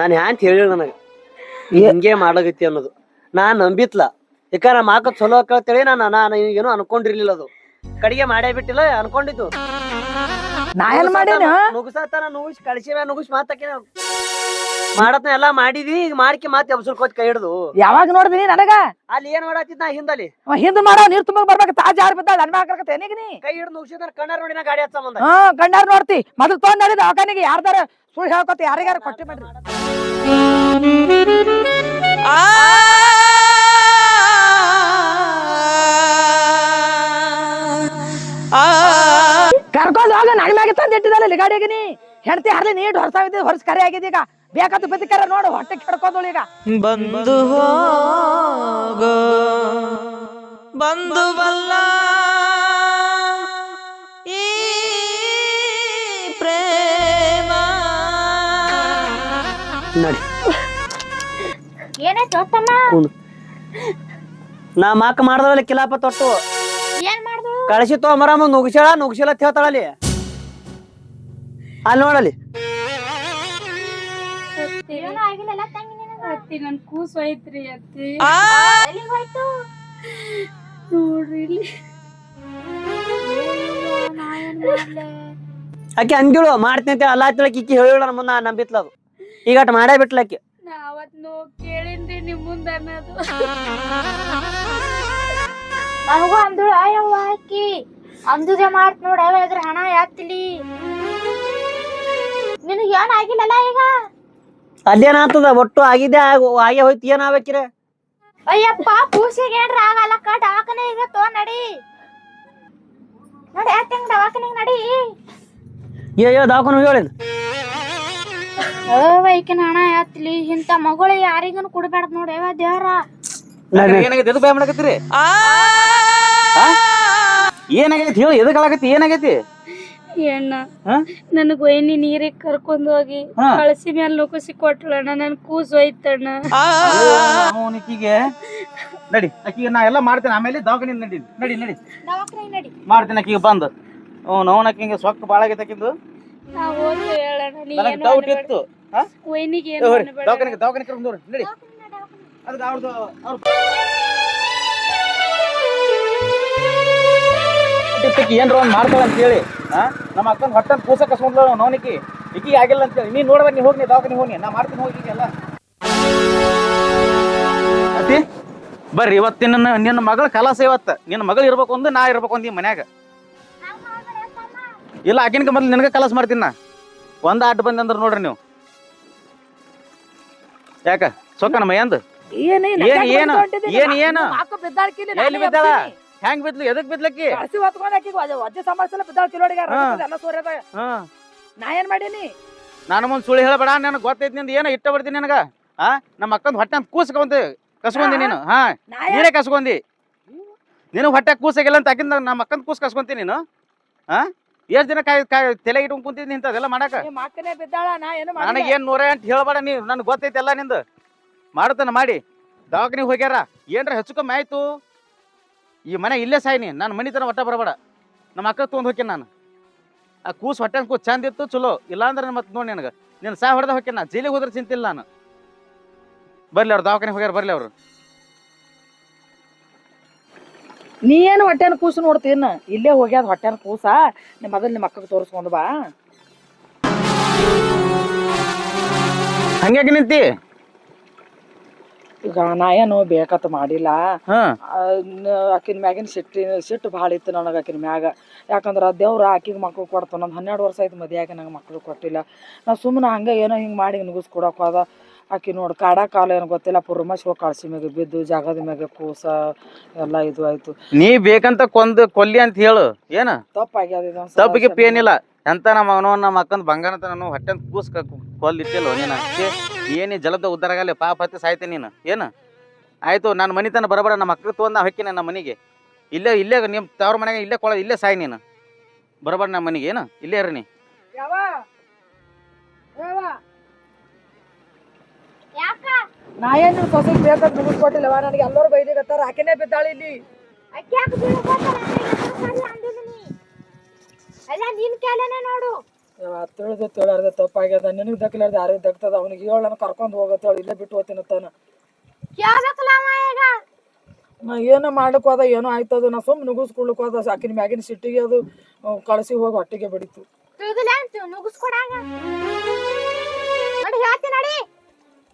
Speaker 4: ನಾನು ಹ್ಯಾಂತ ಹೇಳಿ ನನಗೆ. ಹಿಂಗೆ ಮಾಡ್ಲಾಗೈತಿ ಅನ್ನೋದು. ನಾ ನಂಬಿತ್ಲ. ಯಾಕ ನಮ್ಮ ಮಾಕ ಚಲೋ ಕೇಳ್ತೇಳಿ ನಾನು ನಾನು ಏನು ಅನ್ಕೊಂಡಿರ್ಲಿಲ್ಲ ಅದು. ಕಡಿಗೆ ಮಾಡೇ ಬಿಟ್ಟಿಲ್ಲ ಅನ್ಕೊಂಡಿದ್ದು.
Speaker 3: ನಾ ಏನ್ ಮಾಡೀನಿ
Speaker 4: ನುಗ್ಸತ್ತಾನ ನುಗ್ಸ್ ಕಳ್ಸಿ ನುಗ್ಸ್ ಮಾತಾಕಿನ. ಮಾಡತ್ನ ಎಲ್ಲಾ ಮಾಡಿದಿ ಈಗ ಮಾಡ್ಕಿ ಮಾತ್ ಕೋಚ್ ಕೈ ಹಿಡ್ದು.
Speaker 3: ಯಾವಾಗ ನೋಡಿದಿನಿ ನನಗ?
Speaker 4: ಅಲ್ಲಿ ಏನ್ ಮಾಡತ್ತಿದ್ ನಾ ಹಿಂದಲ್ಲಿ?
Speaker 3: ಹಿಂದ್ ಮಾಡೋ ನೀರ್ ತುಂಬಕ್ ಬರ್ಬೇಕು ತಾಜ್ ಯಾರು ಬಿದ್ದ ನನ್ ಹಾಕಿ ಏನಿಗೆ ನೀ?
Speaker 4: ಕೈ ಹಿಡ್ದು ನುಗ್ಸಿದ ಕಣ್ಣಾರ್ ನೋಡಿ ನಾ ಗಾಡಿ ಹಚ್ಚ ಮುಂದ
Speaker 3: ಹಾ ಕಣ್ಣಾರ್ ನೋಡ್ತಿ. ಮೊದಲು ತೊಗೊಂಡ್ ನಡಿ ದವಾಖಾನಿಗೆ ಯಾರ್ದಾರ ಸುಳ್ಳು ಹೇಳ್ಕೊತ ಯಾರಿಗಾರ ಕೊಟ್ಟಿ ಮಾಡ್ರಿ ಕರ್ಕೊಂಡು ಹೋಗ ನನ್ ಮ್ಯಾಗೆ ತಂದು ಗಾಡಿಯಾಗಿ ನೀ? ಹೆಂಡತಿ ಹರ್ಲಿ ನೀಟ್ ಹೊರಸಾವಿದ್ದೆ ಹೊರಸ್ ಕರೆ ಆಗಿದೀಗ ಬೇಕಾದ ಬದುಕಾರ ನೋಡು ಹೊಟ್ಟೆ ಕೆಡ್ಕೊಂಡಳು ಈಗ.
Speaker 6: ಬಂದು ಹೋಗೋ ಬಂದು ಬಲ್ಲ. ಈ ಪ್ರೇಮ.
Speaker 4: ನಡಿ.
Speaker 2: ಏನಾಯ್ತು ತಮ್ಮ
Speaker 4: ನಾ ಮಾಕ ಮಾಡ್ದಲ್ಲ ಕಿಲಾಪ ತೊಟ್ಟು.
Speaker 2: ಏನ್ ಮಾಡ್ದು?
Speaker 4: ಕಳಿಸಿ ತೋ ನುಗ್ಸ್ಯಾಳ ನುಗ್ಸಿಲ್ಲ ಅಂತ ಹೇಳ್ತಾಳಲ್ಲಿ. ಅಲ್ಲಿ ನೋಡಲ್ಲಿ.
Speaker 1: ಅತ್ತಿ ನನ್ ಕೂಸ್ ಐತ್ರಿ ಅತ್ತಿ. ನೋಡ್ರಿ ಇಲ್ಲಿ.
Speaker 4: ಆಕೆ ಅಂದಿಳು ಮಾಡ್ತೀನಿ ಅಂತ ಅಲ್ಲ ತಿಳಕ್ ಇಕ್ಕಿ ಮುಂದ ನಮ್ಮ ನಂಬಿತ್ಲ ಅದು. ಈಗ ಅಟ್ ಮಾಡೇ ಬಿಟ್ಲಕ್ಕೆ
Speaker 1: ನಾ ಅವತ್ ನೋ ಕೇಳಿನ್ರಿ ನಿಮ್ ಮುಂದ ಅನ್ನೋದು.
Speaker 2: ನನಗೂ ಅಂದಳು ಅಯ್ಯವ್ವ ಆಕಿ ಅಂದುದೇ ಮಾಡ್ತ ನೋಡ ಹಣ ಯಾತಿಲಿ ನಿನಗೆ ಏನ್ ಆಗಿಲ್ಲಲ್ಲ ಈಗ?
Speaker 4: ಅಲ್ಲೇನಾಗ್ತದ ಒಟ್ಟು ಆಗಿದೆ ಆಗ ಹೋಯ್ತು ಏನ್ ಆಗ್ಬೇಕಿರ?
Speaker 2: ಅಯ್ಯಪ್ಪ ಕೂಸಿಗೆ ಏನ್ರ ಆಗಲ್ಲ ಕಟ್ ಹಾಕನೆ ಈಗ ತೋ ನಡಿ. ನೋಡಿ ಯಾಕೆ ದವಾಖಾನಿಗೆ ನಡಿ?
Speaker 4: ಏ ಏ ದವಾಖಾನೆ ಹೇಳಿದ್
Speaker 2: ಈಕಿನ ಹಣ ಯಾತ್ಲಿ ಇಂಥ ಮಗಳು ಯಾರಿಗನು ಕೊಡ್ಬೇಡ ನೋಡಿ ದೇವರ. ದೇವ್ರ
Speaker 5: ಏನಾಗೈತಿ ಎದಕ್ ಭಯ ಮಾಡಕತ್ತೀರಿ? ಏನಾಗೈತಿ ಹೇಳಿ ಎದಕ್ ಆಗತ್ತಿ ಏನಾಗೈತಿ?
Speaker 1: ಅಣ್ಣ? ನನಗ್ ವೈನಿ ನೀರಿಗೆ ಕರ್ಕೊಂಡ್ ಹೋಗಿ
Speaker 5: ಲೋಕಸಿ
Speaker 1: ಕಳಸಿ ಮ್ಯಾಲ ನುಗ್ಗಿಸಿ ಕೊಟ್ಲಣ್ಣ ನನ್ ಕೂಸು ಹೋಯ್ತಣ್ಣ.
Speaker 5: ಅವನಿಕಿಗೆ ನಡಿ ಅಕ್ಕಿಗೆ ನಾ ಎಲ್ಲ ಮಾಡ್ತೇನೆ. ಆಮೇಲೆ ದವಾಖಾನೆ ನಡಿ ನಡಿ ನಡಿ. ಮಾಡ್ತೇನೆ ಅಕ್ಕಿಗೆ ಬಂದು. ಅವ್ನು ಅವನ ಅಕ್ಕಿಗೆ ಸೊಕ್ಕ ಭಾಳ ಆಗೈತೆ
Speaker 1: ನೀ
Speaker 5: ನನಗೆ ಡೌಟ್ ಇತ್ತು. ದವಾಖಾನೆಗೆ ದವಾಖಾನೆ ಕರ್ಕೊಂಡು ನಡಿ. ಅದಕ್ಕೆ ಅವ್ರದ್ದು ಅವ್ರ ಏನ್ರ ಒಂದ್ ಮಾಡ್ತಾಳ ಅಂತ ಹೇಳಿ ನಮ್ಮ ಅಕ್ಕನ ಹೊಟ್ಟನ್ ಕೂಸ ಕಸ್ಕೊಂಡ್ಲ ನೋನಿಕಿ ಇಕ್ಕಿ ಆಗಿಲ್ಲ ಅಂತ ಹೇಳಿ ನೀ ನೋಡ್ಬೇಕು ನೀ ಹೋಗಿ ದವಾಖಾನೆ ಹೋಗಿ ನಾ ಮಾಡ್ತೀನಿ ಹೋಗಿ ಈಗ ಅತಿ ಅತ್ತಿ ಬರ್ರಿ ಇವತ್ತಿನ ನಿನ್ನ ಮಗಳ ಕಲಾಸ ಇವತ್ತ. ನಿನ್ನ ಮಗಳು ಇರ್ಬೇಕು ಅಂದ್ರೆ ನಾ ಇರ್ಬೇಕು ಒಂದು ಈ ಮನ್ಯಾಗ. ಇಲ್ಲ ಆಕಿನ ಮೊದ್ಲು ನಿನಗ ಕಲಾಸ ಮಾಡ್ತೀನಿ ನಾ. ಒಂದ್ ಆಟ ಬಂದ್ ಅಂದ್ರೆ ನೋಡ್ರಿ ನೀವು. ಯಾಕ? ಸೊಕ್ಕ ನಮ್ಮ ಏನ್
Speaker 3: ಏನ್
Speaker 5: ಏನ್ ಏನು? ಏನ್ ಏನು? ಎಲ್ಲಿ ಬಿದ್ದಾಳ? ಹೆಂಗ್ ಬಿದ್ಲು ಎದಕ್ ಬಿದ್ಲಕ್ಕಿ?
Speaker 3: ಹಸಿ ಹೊತ್ಕೊಂಡ್ ಆಕಿಗೆ ಒಜ್ಜೆ- ಒಜ್ಜೆ ಸಂಬಳಸಲ ಬಿದ್ದಾಳ ಕಿಲೋಡಿಗೆ
Speaker 5: ಹಾ.
Speaker 3: ಎಲ್ಲ ಸೋರ್ಯದ
Speaker 5: ಹಾ.
Speaker 3: ನಾ ಏನ್ ಮಾಡೀನಿ?
Speaker 5: ನಾನು ಮುಂದ್ ಸುಳ್ಳು ಹೇಳಬೇಡ ನನಗೆ ಗೊತ್ತೈತಿ ನಿಂದ ಏನ ಇಟ್ಟ ಬರ್ತೀನಿ ನನಗ? ಹಾ ನಮ್ಮ ಅಕ್ಕಂದ್ ಹೊಟ್ಟೆ ಅಂತ ಕೂಸ್ಕೊಂತ ಕಸ್ಕೊಂಡಿ ನೀನು ಹಾ. ನೀನೇ ಕಸ್ಕೊಂದಿ. ನೀನು ಹೊಟ್ಟೆ ಕೂಸಾಗಿಲ್ಲ ಅಂತ ಅಕ್ಕಿಂದ ನಮ್ಮ ಅಕ್ಕಂದ್ ಕೂಸ್ ಕಸ್ಕೊಂತೀನಿ ನೀನು ಹಾ ಎಷ್ಟ್ ದಿನ ಕಾಯ್ ಕಾಯ್ ತಲೆ ಇಟ್ಕೊಂಡ್ ನಿಂತ ಅದೆಲ್ಲ ಮಾಡಾಕ? ನನಗೆ ಏನ್ ನೂರ ಎಂಟು ಹೇಳ್ಬೇಡ ನೀ ನನ್ ಗೊತ್ತೈತಿ ಎಲ್ಲ ನಿಂದು. ಮಾಡತನ ಮಾಡಿ. ದವಾಖಾನಿಗೆ ಹೋಗ್ಯಾರ ಏನ್ರ ಹೆಚ್ಚು ಕಮ್ಮಿ ಆಯ್ತು? ಈ ಮನೆ ಇಲ್ಲೇ ಸಾಯ್ನಿ ನಾನು ಮನೆ ತನ ಒಟ್ಟ ಬರಬೇಡ. ನಮ್ಮ ಅಕ್ಕ ತೊಗೊಂಡು ಹೋಗಿ ನಾನು. ಆ ಕೂಸು ಹೊಟ್ಟೆ ಕೂಸು ಚಂದ ಇತ್ತು ಚಲೋ. ಇಲ್ಲಾಂದ್ರೆ ಮತ್ತೆ ನೋಡಿ ನನಗೆ. ನೀನು ಸಾ ಹೊಡೆದ ಹೋಗಿ ನಾನು. ಜೈಲಿಗೆ ಹೋದ್ರೆ ಚಿಂತಿಲ್ಲ ನಾನು. ಬರ್ಲಿ ಅವ್ರು ದವಾಖಾನೆ ಹೋಗ್ಯಾರ ಬರ್ಲಿ ಅವರು.
Speaker 3: ನೀ ಏನು ಹೊಟ್ಟೆನ ಕೂಸು ನೋಡ್ತೀನ ಇಲ್ಲೇ ಹೋಗ್ಯಾದ ಹೊಟ್ಟೆನ ಕೂಸ? ನಿಮ್ಮ ಮೊದಲು ನಿಮ್ಮ ಅಕ್ಕಗೆ ತೋರಿಸ್ಕೊಂಡು ಬಾ.
Speaker 5: ಹಂಗ್ಯಾಕೆ ನಿಂತಿ?
Speaker 3: ಈಗ ನಾ ಏನು ಬೇಕತ್ ಮಾಡಿಲ್ಲ.
Speaker 5: ಹಾ.
Speaker 3: ಆಕಿನ ಮ್ಯಾಗಿನ ಸಿಟ್ಟಿ ಸಿಟ್ಟು ಭಾಳ ಇತ್ತು ನನಗೆ ಆಕಿನ ಮ್ಯಾಗ. ಯಾಕಂದ್ರೆ ದೇವ್ರ ಆಕಿಗೆ ಮಕ್ಳು ಕೊಡ್ತಾನ. ಒಂದು ಹನ್ನೆರಡು ವರ್ಷ ಆಯ್ತು ಮದುವೆಯಾಗಿ ನಂಗೆ ಮಕ್ಳು ಕೊಟ್ಟಿಲ್ಲ. ನಾ ಸುಮ್ಮನೆ ಹಂಗೆ ಏನೋ ಹಿಂಗೆ ಮಾಡಿ ನುಗ್ಗಿಸ್ ಕೊಡಕ್ಕೆ ಹೋದ. ಆಕಿ ನೋಡಿ ಕಾಡ ಕಾಲ ಏನು ಗೊತ್ತಿಲ್ಲ. ಪುರ್ಮ ಹೋಗಿ ಕಳ್ಸಿ ಮ್ಯಾಗ ಬಿದ್ದು ಜಾಗದ ಮ್ಯಾಗ ಕೂಸ ಎಲ್ಲ ಇದು ಆಯ್ತು.
Speaker 5: ನೀ ಬೇಕಂತ ಕೊಂದು ಕೊಲ್ಲಿ ಅಂತ ಹೇಳು. ಏನ?
Speaker 3: ತಪ್ಪಾಗ್ಯದ ಇದು
Speaker 5: ತಪ್ಪಿಗೆ ಪೇನಿಲ್ಲ ಎಂತ ನಮ್ಮ ಅವನೋ ನಮ್ಮ ಅಕ್ಕಂದ್ ಬಂಗಾರ ಅಂತ ನಾನು ಹೊಟ್ಟೆ ಕೂಸ್ ಕೊಲ್ ಇಟ್ಟಿಲ್ಲ ನೀನು ಏನೇ ಜಲದ ಉದ್ದಾರ ಆಗಲ್ಲ ಪಾಪ ಹತ್ತಿ ಸಾಯ್ತಿ ನೀನು? ಏನು? ಆಯ್ತು ನಾನು ಮನೆ ತನ ಬರಬೇಡ ನಮ್ಮ ಅಕ್ಕ ತೊಗೊಂಡು ನಾ ಹೊಕ್ಕಿನ ನಮ್ಮ ಮನೆಗೆ. ಇಲ್ಲೇ ಇಲ್ಲೇ ನಿಮ್ಮ ತವ್ರ ಮನೆಗೆ ಇಲ್ಲೇ ಕೊಳ ಇಲ್ಲೇ ಸಾಯ್ ನೀನು. ಬರಬೇಡ ನಮ್ಮ ಮನೆಗೆ ಏನು? ಇಲ್ಲೇ ಇರ್ರಿ ನೀ.
Speaker 3: ಯಾವ? ಯಾವ?
Speaker 2: ಯಾಕ?
Speaker 3: ನಾ ಏನು ಕೊಟ್ಟಿಲ್ಲವ ನನಗೆ ಎಲ್ಲರೂ ಬೈದಿಗತ್ತಾರ ಆಕೆನೇ ಬಿದ್ದಾಳ ಇಲ್ಲಿ.
Speaker 2: ಅಲ್ಲ ನಿನ್ ಕಾಲನೇ ನೋಡು.
Speaker 3: ತಿಳಿದು ತಿಳಿಯಾರ್ದೆ ತಪ್ಪಾಗ್ಯದ ನಿನಗೆ ದಕ್ಕಲಾರ್ದೆ ಯಾರಿಗೆ ದಕ್ತದ? ಅವ್ನಿಗೆ ಹೇಳ ಕರ್ಕೊಂಡು ಹೋಗತ್ತೇಳಿ ಇಲ್ಲೇ ಬಿಟ್ಟು
Speaker 2: ಹೋತಿನ ತಾನ.
Speaker 3: ನಾ ಏನೋ ಮಾಡ್ಲಿಕ್ಕೆ ಹೋದ ಏನೋ ಆಯ್ತದ ನಾ ಸುಮ್ಮನೆ ನುಗ್ಗಿಸ್ಕೊಳ್ಲಿಕ್ಕೆ ಹೋದ ಸಾಕಿನ ಮ್ಯಾಗಿನ ಸಿಟ್ಟಿಗೆ ಅದು ಕಳಿಸಿ ಹೋಗಿ ಹೊಟ್ಟಿಗೆ ಬಡಿತು.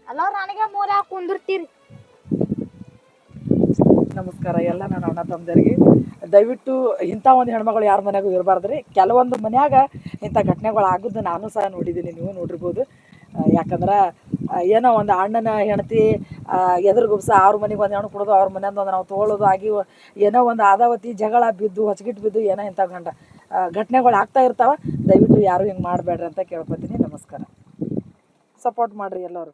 Speaker 2: ಎಲ್ಲರೂ ನನಗೆ ಮೂಲ ಕುಂದಿರ್ತೀರಿ.
Speaker 3: ನಮಸ್ಕಾರ. ಎಲ್ಲ ನನ್ನ ಅಣ್ಣ ತಮ್ಮದರಿಗೆ. ದಯವಿಟ್ಟು ಇಂಥ ಒಂದು ಹೆಣ್ಮಗಳು ಯಾರ ಮನೆಗೂ ಇರಬಾರ್ದ್ರಿ. ಕೆಲವೊಂದು ಮನ್ಯಾಗ ಇಂಥ ಘಟನೆಗಳು ಆಗೋದು ನಾನು ಸಹ ನೋಡಿದ್ದೀನಿ. ನೀವು ನೋಡಿರ್ಬೋದು. ಯಾಕಂದ್ರೆ ಏನೋ ಒಂದು ಅಣ್ಣನ ಹೆಂಡತಿ ಎದುರುಗುಬ್ಸ ಅವ್ರ ಮನೆಗೆ ಒಂದು ಹೆಣ್ಣು ಕೊಡೋದು, ಅವ್ರ ಮನೆಯಿಂದ ಒಂದು ನಾವು ತೊಗೊಳೋದು ಆಗಿ ಏನೋ ಒಂದು ಆದಾವತಿ ಜಗಳ ಬಿದ್ದು ಹೊಚ್ಗಿಟ್ಟು ಬಿದ್ದು ಏನೋ ಇಂಥ ಗಂಡ ಘಟನೆಗಳು ಆಗ್ತಾ ಇರ್ತಾವ. ದಯವಿಟ್ಟು ಯಾರು ಹಿಂಗೆ ಮಾಡಬೇಡ್ರಿ ಅಂತ ಕೇಳ್ಕೊತೀನಿ. ನಮಸ್ಕಾರ. ಸಪೋರ್ಟ್ ಮಾಡಿರಿ ಎಲ್ಲರೂ.